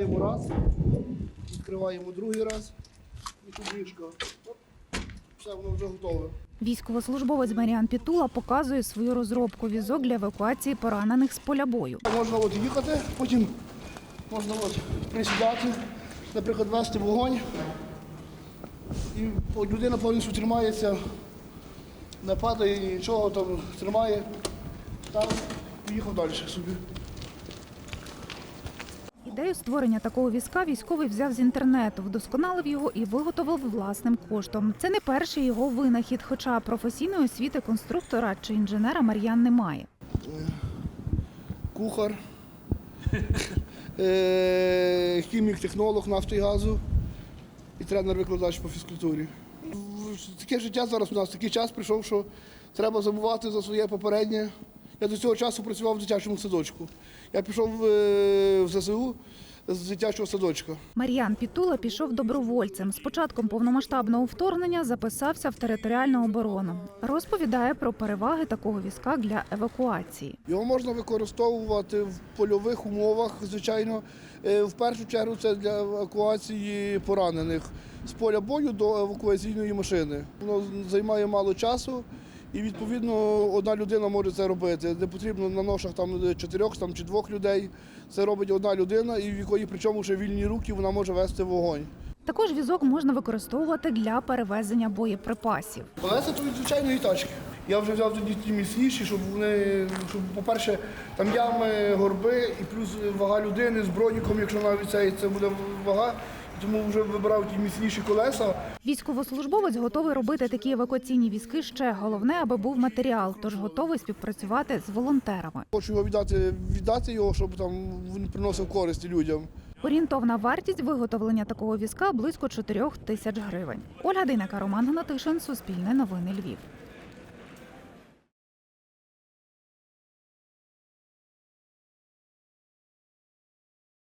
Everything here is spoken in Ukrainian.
Відкриваємо раз, відкриваємо другий раз. І тут річка. Все, воно вже готове. Військовослужбовець Маріан Пітула показує свою розробку візок для евакуації поранених з поля бою. Можна от їхати, потім можна от присідати, наприклад, вести вогонь. І людина повністю тримається, не падає, нічого там тримає, став, поїхав далі собі. Ідею створення такого візка військовий взяв з інтернету, вдосконалив його і виготовив власним коштом. Це не перший його винахід, хоча професійної освіти конструктора чи інженера Мар'ян не має. Кухар, е, хімік, технолог нафти і газу і тренер-викладач по фізкультурі. Таке життя зараз у нас, такий час прийшов, що треба забувати за своє попереднє. Я до цього часу працював в дитячому садочку. Я пішов е, в ЗСУ з дитячого садочка. Мар'ян Пітула пішов добровольцем. З початком повномасштабного вторгнення записався в територіальну оборону. Розповідає про переваги такого візка для евакуації. Його можна використовувати в польових умовах, звичайно. Е, В першу чергу це для евакуації поранених з поля бою до евакуаційної машини. Воно займає мало часу. І відповідно одна людина може це робити. Не потрібно на ношах там чотирьох там, чи двох людей. Це робить одна людина, і в якої причому ще вільні руки вона може вести вогонь. Також візок можна використовувати для перевезення боєприпасів. Колеса тут звичайної тачки. Я вже взяв тоді ті міцніші, щоб вони, щоб, по-перше, там ями, горби і плюс вага людини з броніком, якщо навіть це, це буде вага. Тому вже вибирав ті міцніші колеса. Військовослужбовець готовий робити такі евакуаційні візки ще головне, аби був матеріал, тож готовий співпрацювати з волонтерами. Хочу його віддати, віддати його, щоб там він приносив користь людям. Орієнтовна вартість виготовлення такого візка близько 4 тисяч гривень. Ольга Дейнека, Роман Гнатишин, Суспільне новини Львів.